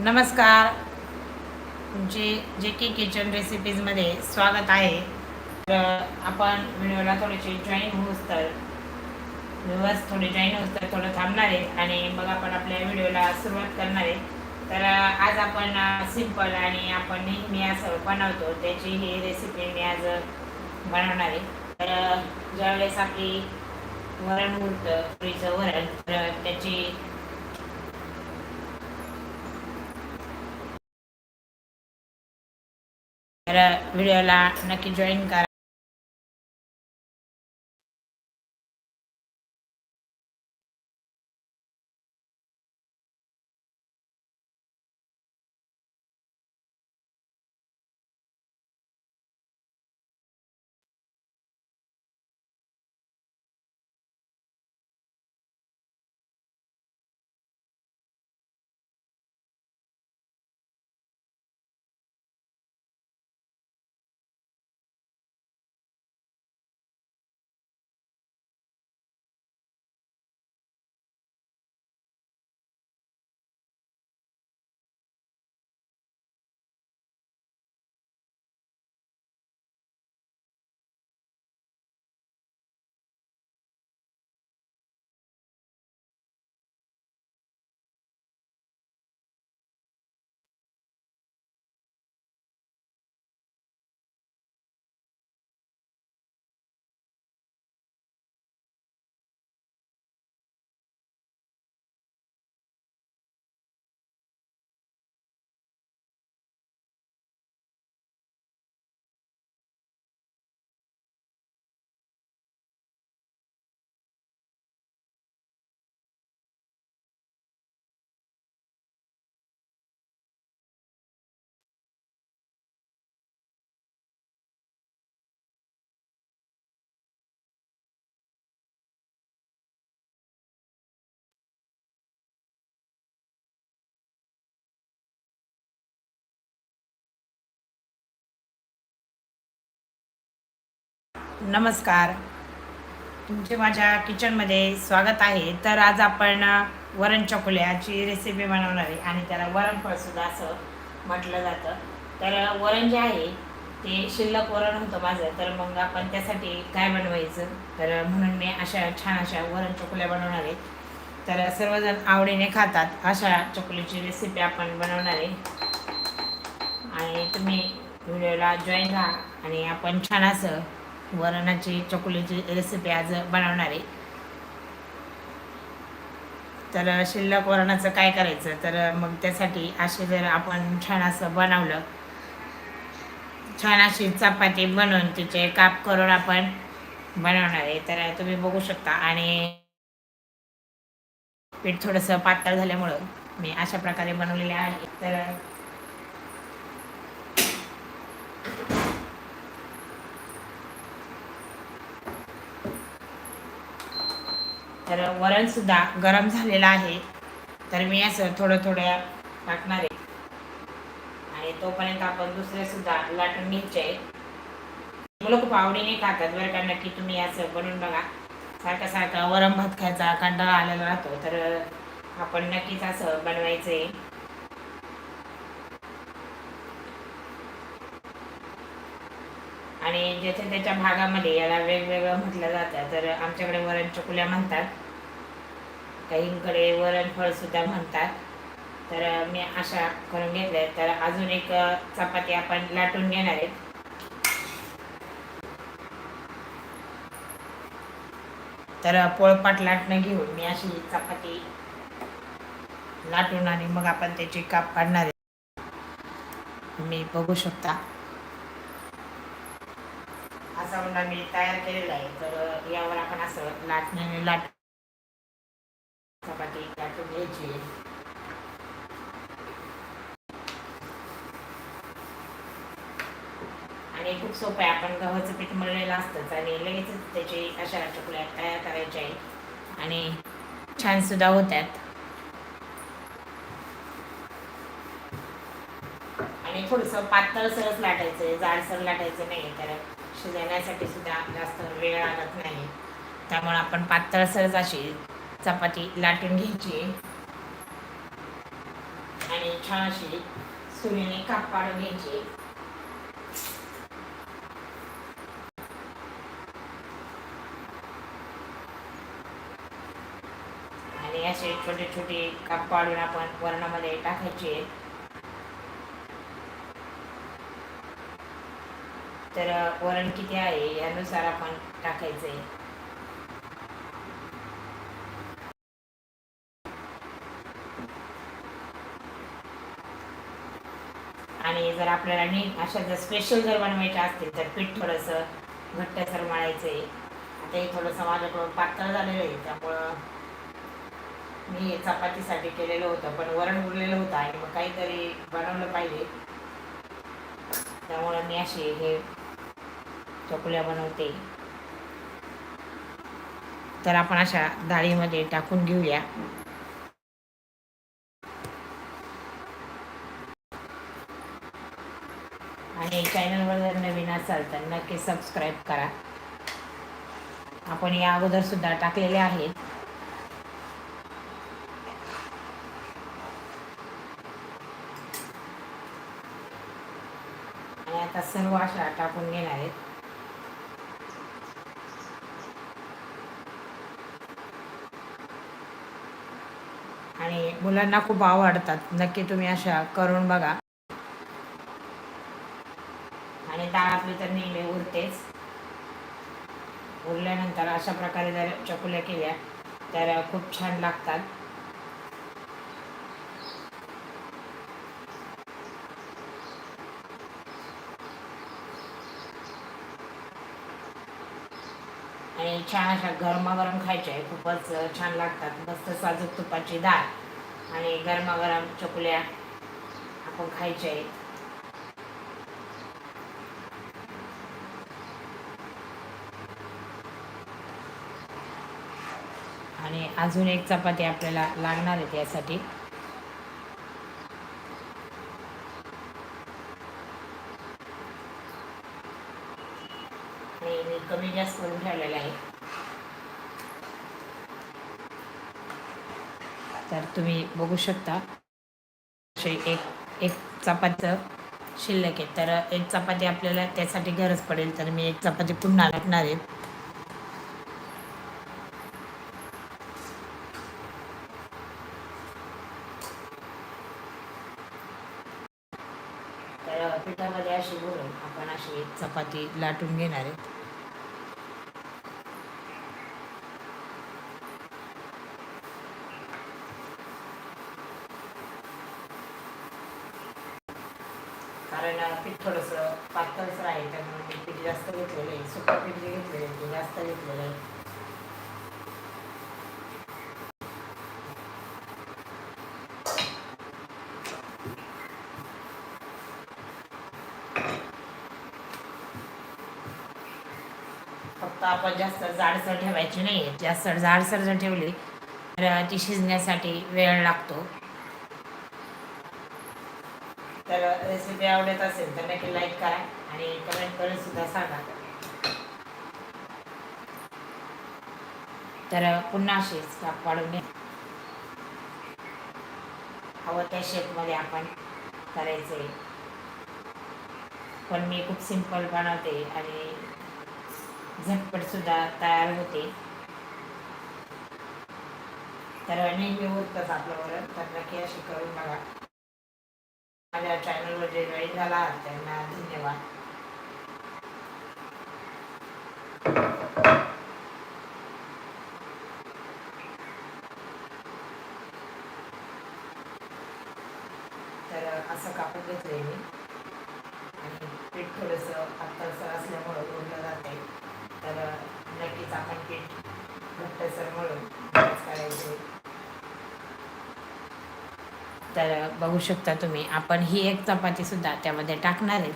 नमस्कार. तुमचे जे के किचन रेसिपीजमध्ये स्वागत आहे. तर आपण व्हिडिओला थोडेसे जॉईन होऊस तर व्यवस्थ थोडे जॉईन होऊस तर थोडं थांबणार आहे आणि मग आपण आपल्या व्हिडिओला सुरुवात करणार आहे. तर आज आपण सिंपल आणि आपण नेहमी असं बनवतो त्याची ही रेसिपी मी आज बनवणार आहे. तर ज्यावेळेस आपली वरण उरतं पुरीचं वरण तर त्याची तर व्हिडिओला नक्की जॉईन करा. नमस्कार. तुमचे माझ्या किचनमध्ये स्वागत आहे. तर आज आपण वरण चकुल्याची रेसिपी बनवणार आहे आणि त्याला वरणफळसुद्धा असं म्हटलं जातं. तर वरण जे आहे ते शिल्लक वरण होतं माझं. तर मग आपण त्यासाठी काय बनवायचं? तर म्हणून मी अशा छान अशा वरण चकुल्या बनवणार आहे. तर सर्वजण आवडीने खातात अशा चकुलीची रेसिपी आपण बनवणार आहे. आणि तुम्ही व्हिडिओला जॉईन राहा आणि आपण छान असं वरणाची चकुलीची रेसिपी आज बनवणार आहे. तर शिल्लक वरणाचं काय करायचं? तर मग त्यासाठी असे जर आपण छान असं बनवलं. छान अशी चपाती बनवून तिचे काप करून आपण बनवणार आहे. तर तुम्ही बघू शकता आणि पीठ थोडंसं पातळ झाल्यामुळं मी अशा प्रकारे बनवलेले आहे. तर तर वरणसुद्धा गरम झालेलं आहे. तर मी असं थोडं थोड्या टाकणार आहे. आणि तोपर्यंत आपण दुसऱ्यासुद्धा लाटून घ्यायचे आहेत. मुलं खूप आवडीने खातात बरं का. नक्की तुम्ही असं बनवून बघा. सारखा सारखा वरण भात खायचा कंटाळा आलेला राहतो. तर आपण नक्कीच असं बनवायचं आहे आणि ज्याच्या त्याच्या भागामध्ये याला वेगवेगळं म्हटलं जातं तर आमच्याकडे वरण चकुल्या म्हणतात. काहींकडे वरण फळ सुद्धा म्हणतात. तर मी अशा करून घेतल्या तर अजून एक चपाती आपण लाटून घेणार आहेत. तर पोळपाट लाटणं घेऊन मी अशी चपाती लाटून आणि मग आपण त्याची काप काढणार आहे. मी बघू शकता. असा उंडा मी तयार केलेला आहे. तर यावर आपण असं लाटण्याने लाट चपाती लाटून घ्यायची आणि खूप सोपं आहे. आपण गव्हाचं पीठ मळलेलं असतंच आणि लगेचच त्याची अशा चकुल्या तयार करायच्या आहे आणि छान सुद्धा होत्यात. आणि थोडंसं पातळसरच लाटायचं जाडसर लाटायचं नाही तर शिजवण्यासाठी सुद्धा जास्त वेळ लागत नाही. त्यामुळे आपण पातळसरच अशी चपाती लाटून घ्यायची. आणि छान अशी सुरीने काप पाडून घ्यायची. आणि असे छोटे छोटे काप पाडून आपण वरणामध्ये टाकायचे. तर वरण किती आहे? यानुसार आपण टाकायचंय. आणि जर आपल्याला नीट अशा जर स्पेशल जर बनवायच्या असतील तर पीठ थोडंसं घट्टसर मळायचं आहे आता हे थोडंसं माझ्याकडून पातळ झालेलं आहे त्यामुळं मी चपातीसाठी केलेलं होतं पण वरण उरलेलं होतं आणि मग काहीतरी बनवलं पाहिजे. त्यामुळं मी अशी हे चकुल्या बनवते. तर आपण अशा डाळीमध्ये टाकून घेऊया. आणि चॅनलवर जर नवीन असाल तर नक्की सबस्क्राईब करा. आपण या अगोदर सुद्धा टाकलेले आहेत. आणि आता सर्व अशा टाकून घेणार आहेत. आणि मुलांना खूप आवडतात. नक्की तुम्ही अशा करून बघा. आणि डाळ आपली तर नेहमी उरतेच उरल्यानंतर अशा प्रकारे जर चकुल्या केल्या तर खूप छान लागतात. आणि छान अशा गरमागरम खायच्या आहे. खूपच छान लागतात. मस्त साजूक तुपाची डाळ आणि गरमागरम चकुल्या आपण खायच्या आहेत. आणि अजून एक चपाती आपल्याला लागणार आहे त्यासाठी आणि मी कमी जास्त करून ठेवलेलं आहे तर तुम्ही बघू शकता. असे एक एक चपातीचं शिल्लक आहे. तर एक चपाती आपल्याला त्यासाठी गरज पडेल. तर मी एक चपाती पुन्हा टाकणार आहे. तर पिठामध्ये अशी भरून आपण अशी एक चपाती लाटून घेणार आहे. कारण पीठ थोडंसं पातळसर आहे त्यामुळे मी पीठ जास्त घेतलेलं आहे. सुकं पीठ जे घेतलेलं आहे ते जास्त घेतलेलं आहे. फक्त आपण जास्त जाडसर ठेवायची नाही जास्त जाडसर जर ठेवली तर ती शिजण्यासाठी वेळ लागतो तर रेसिपी आवडत असेल तर नक्की लाईक करा आणि कमेंट करून सुद्धा सांगा. तर पुन्हा अशीच काप पाडून हवं त्या शेपमध्ये आपण करायचे पण मी खूप सिंपल बनवते आणि झटपट सुद्धा तयार होते. तर नेहमी होतच आपलं वरण तर नक्की अशी करून बघा. माझ्या चॅनलवर जे जॉईन झाला त्यांना धन्यवाद. तर असं कापून घेतलंय मी. आणि पीठ थोडंसं पातळसर असल्यामुळं उरलं जाते तर नक्कीच आपण पीठ घट्टसर म्हणून करायचे. तर बघू शकता तुम्ही. आपण ही एक चपाती सुद्धा त्यामध्ये टाकणार आहे.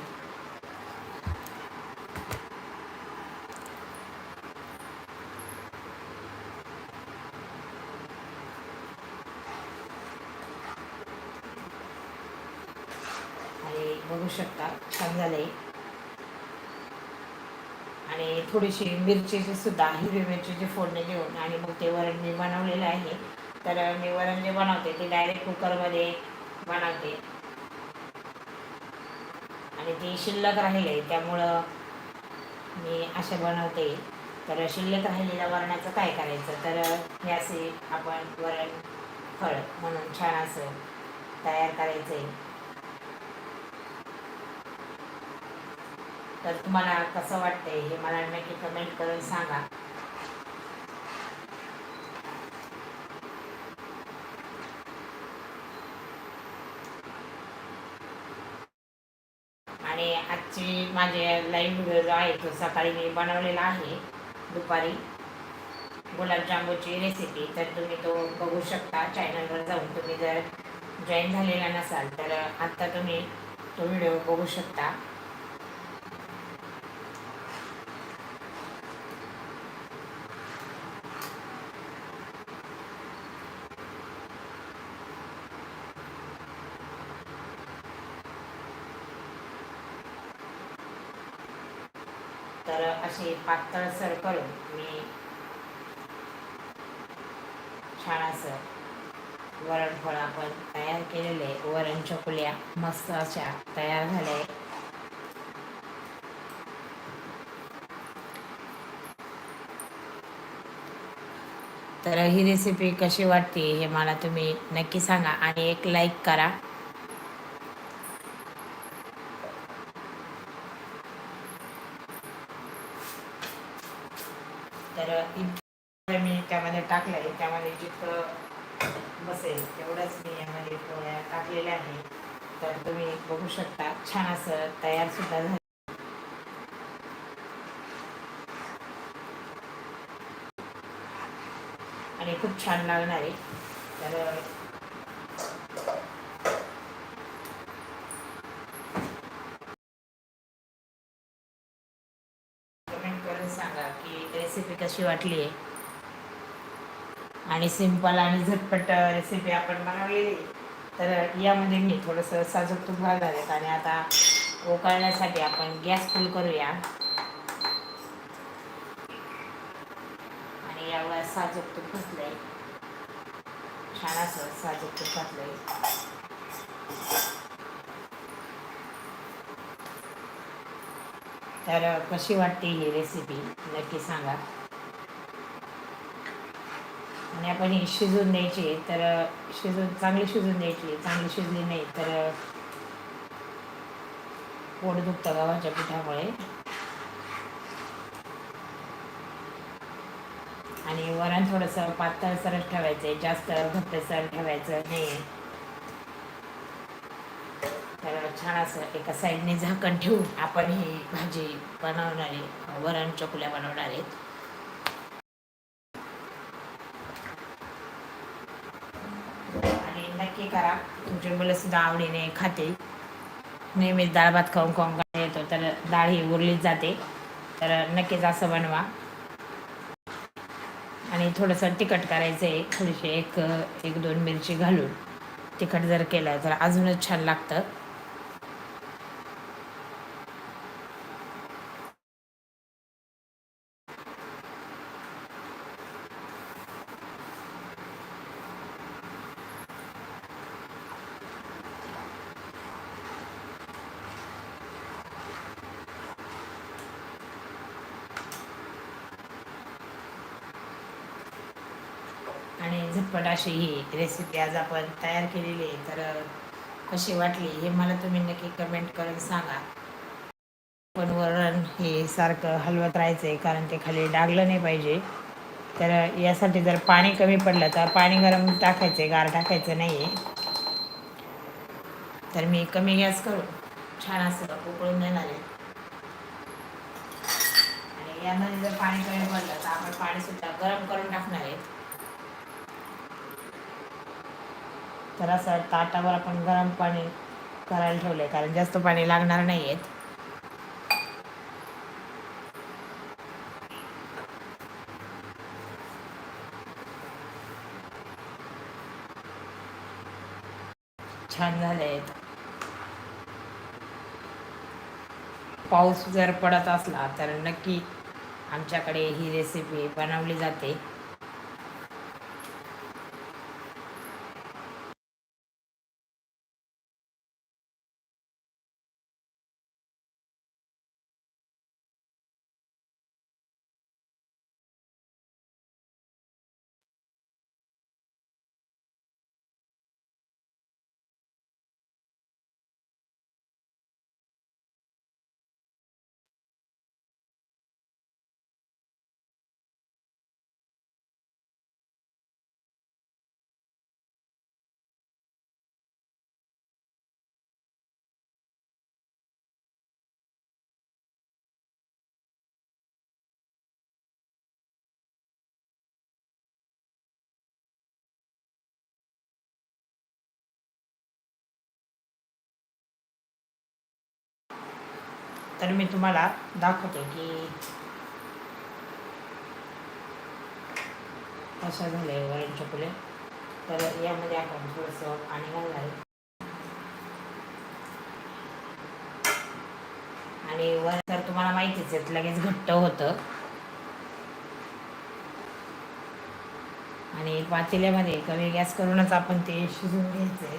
आणि बघू शकता छान झाले आणि थोडीशी मिरचीची सुद्धा हिरवी मिरचीची फोडणी देऊन आणि मग ते वरण मी बनवलेलं आहे. तर मी वरण जे बनवते. ते डायरेक्ट कुकरमध्ये बनवते. आणि ती शिल्लक राहिले त्यामुळं मी असे बनवते. तर शिल्लक राहिलेल्या वरणाचं काय करायचं? तर हे असे आपण वरण फळ म्हणून छान असं तयार करायचं आहे तर तुम्हाला कसं वाटतंय हे मला नक्की कमेंट करून सांगा आणि आजची माझे लाईव्ह व्हिडिओ जो आहे तो सकाळी मी बनवलेला आहे. दुपारी गुलाबजामुनची रेसिपी तर तुम्ही तो बघू शकता. चॅनलवर जाऊन तुम्ही जर जॉईन झालेला नसाल तर आत्ता तुम्ही तो व्हिडिओ बघू शकता तर असे पातळसर करून मी छान असं वरणफळ आपण तयार केलेले वरण चकुल्या मस्त अशा तयार झाल्या. तर ही रेसिपी कशी वाटते हे मला तुम्ही नक्की सांगा आणि एक लाईक करा तर इतकं मी त्यामध्ये टाकलं आहे त्यामध्ये असेल तेवढंच मी यामध्ये पोळ्या टाकलेल्या आहे तर तुम्ही बघू शकता छान असं तयार सुद्धा झालं. आणि खूप छान लागणार आहे. तर कमेंट करून सांगा की रेसिपी कशी वाटली आहे आणि सिंपल आणि झटपट रेसिपी आपण बनवलेली. तर यामध्ये मी थोडंसं साजूक तूप घालणार आणि आता उकळण्यासाठी आपण गॅस फुल करूया. आणि यावर साजूक तूप घातलंय. छान असं साजूक तूप घातलंय. तर कशी वाटते ही रेसिपी नक्की सांगा. आणि आपण ही शिजून द्यायची तर शिजून चांगली शिजून द्यायची चांगली शिजली नाही तर पोट दुखतं गव्हाच्या पिठामुळे. आणि वरण थोडंसं पातळसरच ठेवायचं आहे जास्त घट्टसर ठेवायचं नाही तर छान असं एका साईडने झाकण ठेवून आपण ही भाजी बनवणार आहे वरण चकुल्या बनवणार आहेत आणि नक्की करा. तुमचे मुलं सुद्धा आवडीने खाते. नेहमीच डाळ भात खाऊन खाऊन का येतो तर डाळ ही उरलीच जाते. तर नक्कीच असं बनवा. आणि थोडंसं तिखट करायचं आहे थोडीशी एक एक दोन मिरची घालून. तिखट जर केलं तर अजूनच छान लागतं आणि झटपट अशी ही रेसिपी आज आपण तयार केलेली आहे. तर कशी वाटली हे मला तुम्ही नक्की कमेंट करून सांगा. पण वरण हे सारखं हलवत राहायचं आहे कारण ते खाली डागलं नाही पाहिजे. तर यासाठी जर पाणी कमी पडलं तर पाणी गरम टाकायचं आहे गार टाकायचं नाही आहे तर मी कमी गॅस करून छान असं उकळून देणार आहे. आणि यामध्ये जर पाणी कमी पडलं तर आपण पाणीसुद्धा गरम करून टाकणार आहे. तर असं ताटावर आपण गरम पाणी करायला ठेवलं आहे कारण जास्त पाणी लागणार नाही आहेत छान झाले आहेत पाऊस जर पडत असला तर नक्की आमच्याकडे ही रेसिपी बनवली जाते. तर मी तुम्हाला दाखवते की कशा झालंय वरण फुले तर यामध्ये आपण थोडंसं पाणी घालणार आहे. आणि वर तर तुम्हाला माहितीच आहे लगेच घट्ट होतं. आणि पातेल्यामध्ये कमी गॅस करूनच आपण ते शिजवून घ्यायचं आहे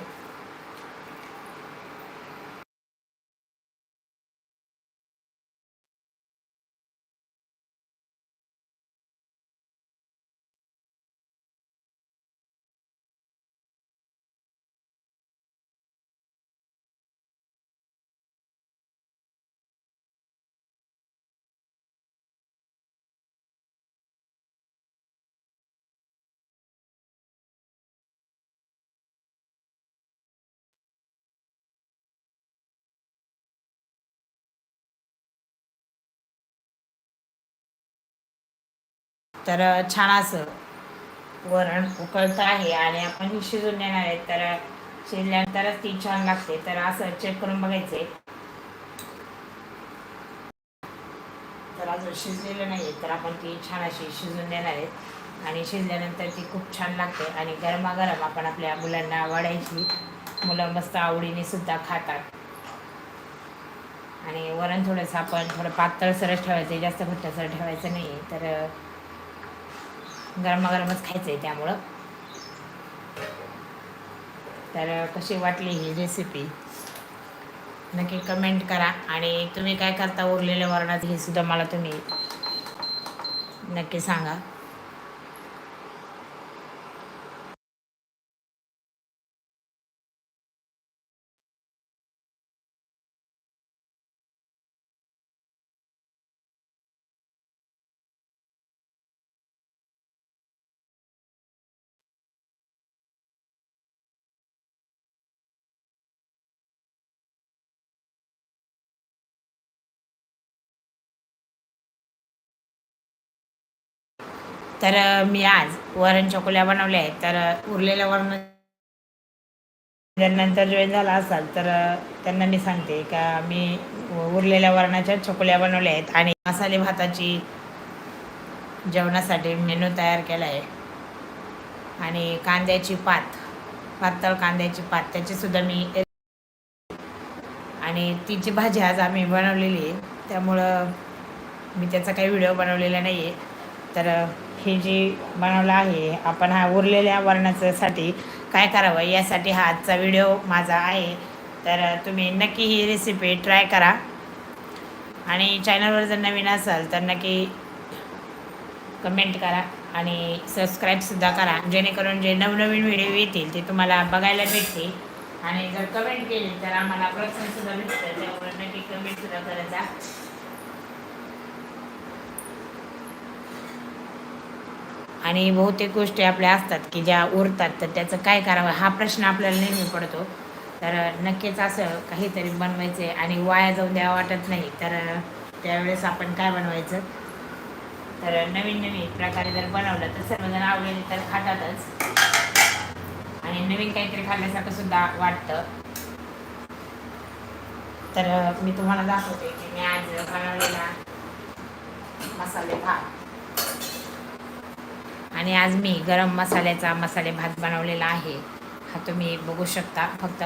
तर छान असं वरण उकळतं आहे आणि आपण ही शिजून देणार आहे. तर शिजल्यानंतरच ती छान लागते. तर असं चेक करून बघायचे तर अजून शिजलेलं नाही तर आपण ती छान अशी शिजून देणार आहेत आणि शिजल्यानंतर ती खूप छान लागते. आणि गरमागरम आपण आपल्या मुलांना वाढायची मुलं मस्त आवडीने सुद्धा खातात. आणि वरण थोडंसं आपण थोडं पातळसरच ठेवायचं जास्त घट्टसर ठेवायचं नाही तर गरमागरमच खायचं आहे त्यामुळं. तर कशी वाटली ही रेसिपी नक्की कमेंट करा आणि तुम्ही काय करता उरलेल्या वरणात हे सुद्धा मला तुम्ही नक्की सांगा. तर मी आज वरण चकोल्या बनवल्या आहेत. तर उरलेल्या वरण जर नंतर वेळ झाला असाल तर त्यांना मी सांगते का मी उरलेल्या वरणाच्या चकोल्या बनवल्या आहेत आणि मसाले भाताची जेवणासाठी मेनू तयार केला आहे. आणि कांद्याची पात पातळ कांद्याची पात त्याचीसुद्धा मी आणि तिची भाजी आज आम्ही बनवलेली आहे. त्यामुळं मी त्याचा काही व्हिडिओ बनवलेला नाही आहे तर हे जे बनवलं आहे आपण हा उरलेल्या वरणाच्यासाठी काय करावं यासाठी हा आजचा व्हिडिओ माझा आहे. तर तुम्ही नक्की ही रेसिपी ट्राय करा. आणि चॅनलवर जर नवीन असाल तर नक्की कमेंट करा आणि सबस्क्राईबसुद्धा करा. जेणेकरून जे नवनवीन व्हिडिओ येतील ते तुम्हाला बघायला भेटतील. आणि जर कमेंट केली तर आम्हाला प्रोत्साहनसुद्धा भेटतं. त्यामुळे नक्की कमेंटसुद्धा करायचा आणि बहुतेक गोष्टी आपल्या असतात की ज्या उरतात तर त्याचं काय करावं हा प्रश्न आपल्याला नेहमी पडतो. तर नक्कीच असं काहीतरी बनवायचं आहे आणि वाया जाऊन द्यावं वाटत नाही. तर त्यावेळेस आपण काय बनवायचं? तर नवीन नवीन प्रकारे जर बनवलं तर सर्वजण आवडले तर खातातच. आणि नवीन काहीतरी खाल्ल्यासारखं सुद्धा वाटतं. तर मी तुम्हाला दाखवते की मी आज बनवलेला मसाले भात आणि आज मी गरम मसाल्याचा मसाले भात बनवलेला आहे. हा तुम्ही बघू शकता. फक्त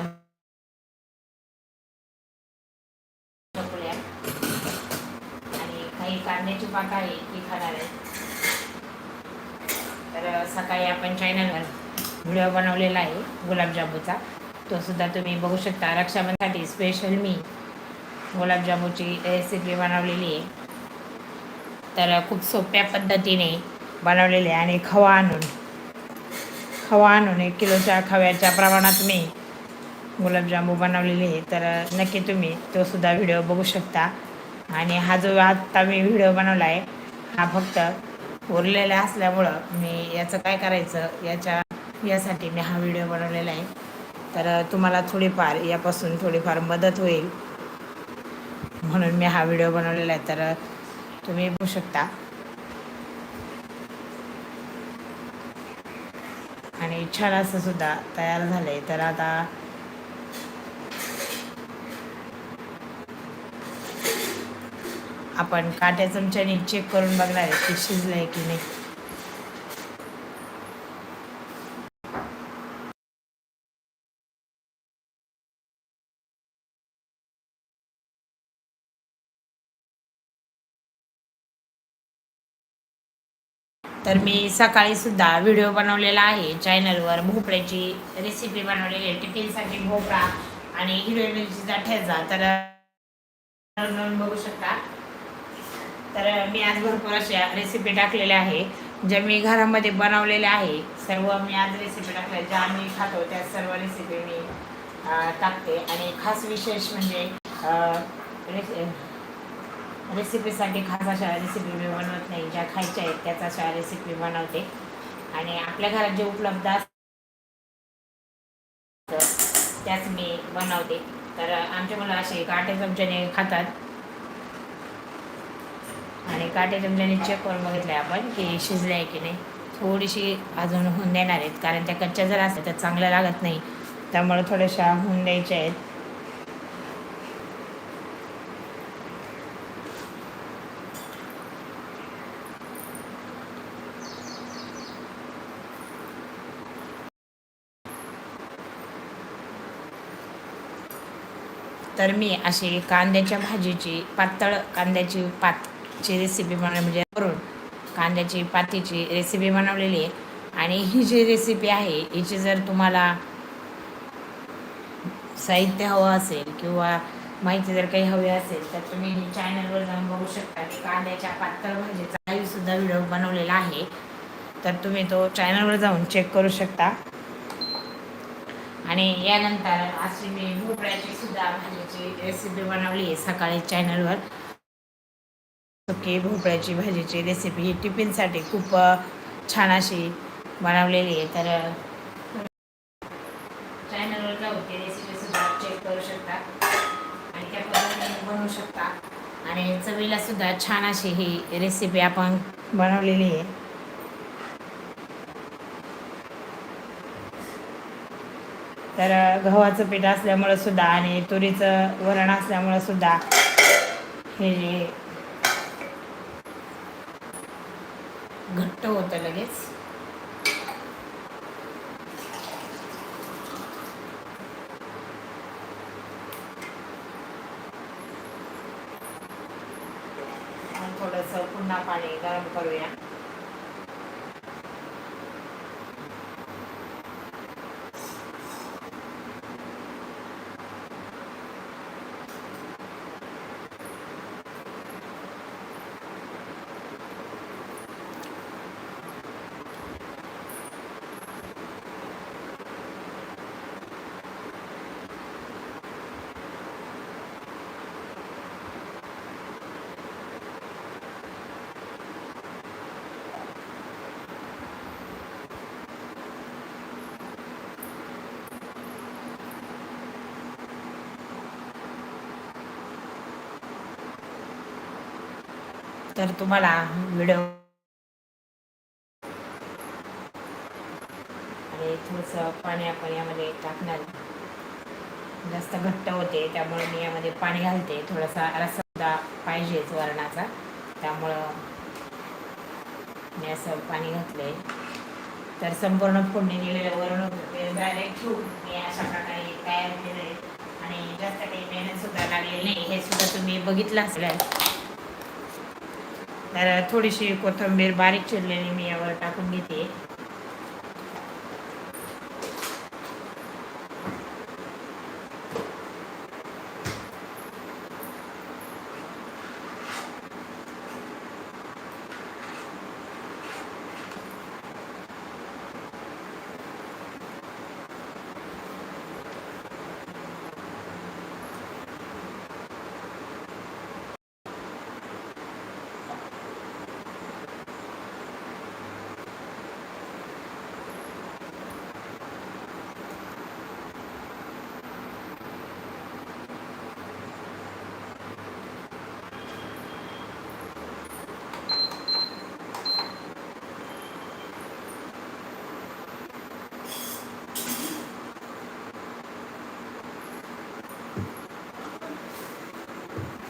आणि काही कांद्याची पाक आहे ती खाणार आहे. तर सकाळी आपण चॅनलवर व्हिडिओ बनवलेला आहे गुलाबजामुचा तो सुद्धा तुम्ही बघू शकता. रक्षाबंधनसाठी स्पेशल मी गुलाबजामुची रेसिपी बनवलेली आहे. तर खूप सोप्या पद्धतीने बनवलेले आणि खवा आणून खवा आणून एक किलोच्या खव्याच्या प्रमाणात मी गुलाबजामू बनवलेले आहे. तर नक्की तुम्ही तो सुद्धा व्हिडिओ बघू शकता. आणि हा जो आत्ता मी व्हिडिओ बनवला आहे हा फक्त उरलेला असल्यामुळं मी याचं काय करायचं याच्या यासाठी मी हा व्हिडिओ बनवलेला आहे. तर तुम्हाला थोडीफार यापासून थोडीफार मदत होईल. म्हणून मी हा व्हिडिओ बनवलेला आहे. तर तुम्ही बघू शकता. आणि छान असं सुद्धा तयार झालं आहे तर आता आपण काट्या चमच्याने चेक करून बघणार आहे की शिजलंय की नाही. तर मी सकाळीसुद्धा व्हिडिओ बनवलेला आहे चॅनलवर. भोपळ्याची रेसिपी बनवलेली आहे. टिफिनसाठी भोपळा आणि हिरव्या मिरचीचा ठेचा. तर बघू शकता. तर मी आज भरपूर अशा रेसिपी टाकलेल्या आहे. ज्या मी घरामध्ये बनवलेल्या आहे. सर्व मी आज रेसिपी टाकल्या. ज्या आम्ही खातो त्या सर्व रेसिपी मी टाकते. आणि खास विशेष म्हणजे रेसि- रेसिपीसाठी खास अशा रेसिपी मी बनवत नाही. ज्या खायच्या आहेत त्याच अशा रेसिपी बनवते. आणि आपल्या घरात जे उपलब्ध असतात त्याच मी बनवते. तर आमचे मुलं असे काटे चमच्याने खातात. आणि काटे चमच्याने चेक करून बघितलं आपण की शिजले आहे की नाही. थोडीशी अजून होऊन देणार आहेत. कारण त्या कच्च्या जर असल्या तर चांगलं लागत नाही. त्यामुळे थोड्याशा होऊन द्यायच्या आहेत. तर मी अशी कांद्याच्या भाजीची पातळ कांद्याची पातची रेसिपी बनवली म्हणजे करून कांद्याची पातीची रेसिपी बनवलेली आहे. आणि ही जी रेसिपी आहे हिची जर तुम्हाला साहित्य हवं असेल किंवा माहिती जर काही हवी असेल तर तुम्ही चॅनलवर जाऊन बघू शकता की कांद्याच्या पातळ भाजीचा live सुद्धा व्हिडिओ बनवलेला आहे. तर तुम्ही तो चॅनलवर जाऊन चेक करू शकता. आणि यानंतर अशी मी भोपळ्याची सुद्धा भाजीची रेसिपी बनवली आहे सकाळी चॅनलवर सुकी भोपळ्याची भाजीची रेसिपी ही टिफिनसाठी खूप छान अशी बनवलेली आहे. तर चॅनलवर जाऊन ती रेसिपी सुद्धा चेक करू शकता. आणि त्या पद्धतीने बनवू शकता. आणि चवीला सुद्धा छान अशी ही रेसिपी आपण बनवलेली आहे. तर गव्हाचं पीठ असल्यामुळं सुद्धा आणि तुरीचं वरण असल्यामुळं सुद्धा हे जे घट्ट होतं लगेच आणि थोडंसं पुन्हा पाणी गरम करूया तर तुम्हाला व्हिडिओ आणि थोडंसं पाणी आपण यामध्ये टाकणार. जास्त घट्ट होते त्यामुळे मी यामध्ये पाणी घालते. थोडासा रस्सा पाहिजेच वरणाचा त्यामुळं मी असं पाणी घातलंय. तर संपूर्ण फोडणी दिलेलं वरण झाले डायरेक्ट ठेवून मी अशा प्रकारे तयार केलं आणि जास्त काही मेहनत सुद्धा लागलेली नाही हे सुद्धा तुम्ही बघितलं असेल. तर थोडीशी कोथिंबीर बारीक चिरलेली मी यावर टाकून घेते.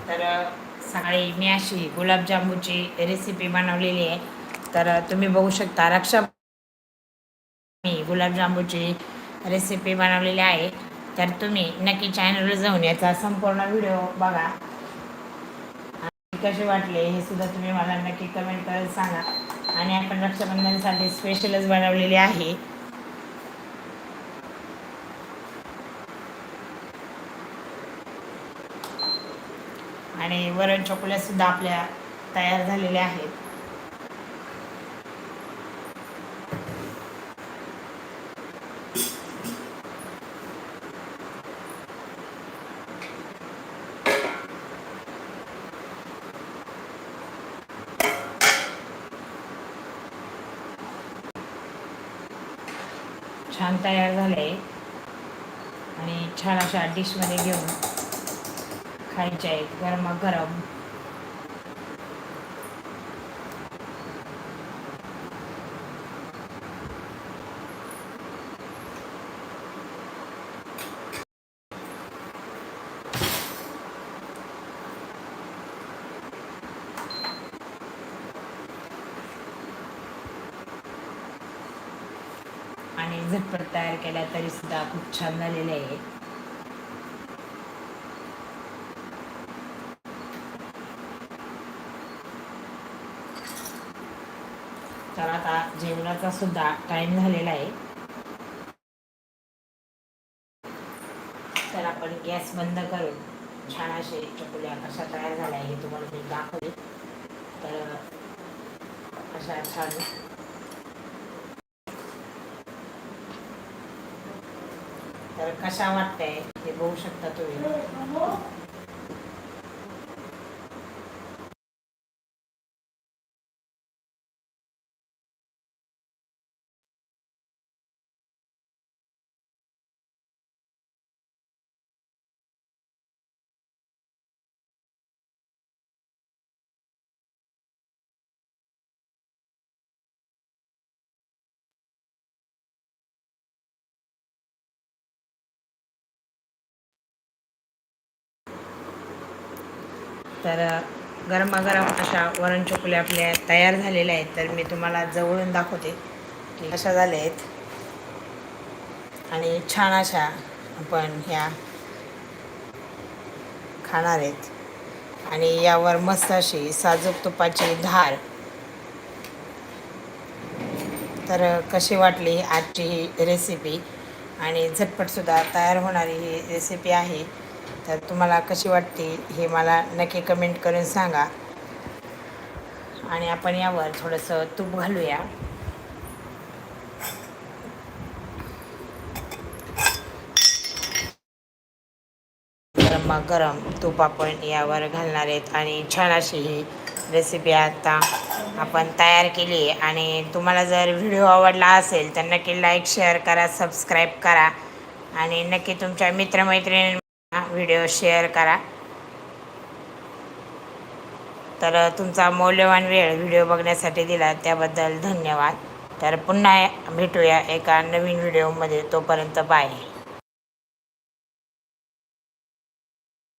तर सकाळी मी अशी गुलाबजामुची रेसिपी बनवलेली आहे. तर तुम्ही बघू शकता रक्षा मी गुलाबजामुनची रेसिपी बनवलेली आहे. तर तुम्ही नक्की चॅनलवर जाऊन याचा संपूर्ण व्हिडिओ बघा. आणि कसे वाटले हे सुद्धा तुम्ही मला नक्की कमेंट करत सांगा. आणि आपण रक्षाबंधनसाठी स्पेशलच बनवलेले आहे. आणि वरण चॉकलेट सुद्धा आपल्या तयार झालेल्या आहेत. छान तयार झाले आणि छान अशा डिशमध्ये घेऊन खायचे आहेत गरमागरम आणि झटपट तयार केल्या तरी सुद्धा खूप छान झालेले आहे तर आता जेवणाचा सुद्धा टाइम झालेला आहे. तर आपण गॅस बंद करून छान असे चकुल्या कशा तयार झाल्या हे तुम्हाला मी दाखवले तर अशा छान तर कशा वाटतंय हे बघू शकता तुम्ही. तर गरमागरम अशा वरण चोकल्या आपल्या तयार झालेल्या आहेत. तर मी तुम्हाला जवळून दाखवते की अशा झाल्या आहेत. आणि छान अशा आपण ह्या खाणार आहेत. आणि यावर मस्त अशी साजूक तुपाची धार. तर कशी वाटली आजची ही रेसिपी आणि झटपटसुद्धा तयार होणारी ही रेसिपी आहे. तर तुम्हाला कशी वाटते हे मला नक्की कमेंट करून सांगा. आणि आपण यावर थोडंसं तूप घालूया. गरम गरम तूप आपण यावर घालणार आहेत आणि छान अशी ही रेसिपी आता आपण तयार केली आणि तुम्हाला जर व्हिडिओ आवडला असेल तर नक्की लाईक शेअर करा सबस्क्राईब करा. आणि नक्की तुमच्या मित्रमैत्रिणी व्हिडिओ शेअर करा. तर तुमचा मौल्यवान वेळ व्हिडिओ बघण्यासाठी दिला त्याबद्दल धन्यवाद. तर पुन्हा भेटूया एका नवीन व्हिडिओमध्ये. तोपर्यंत बाय.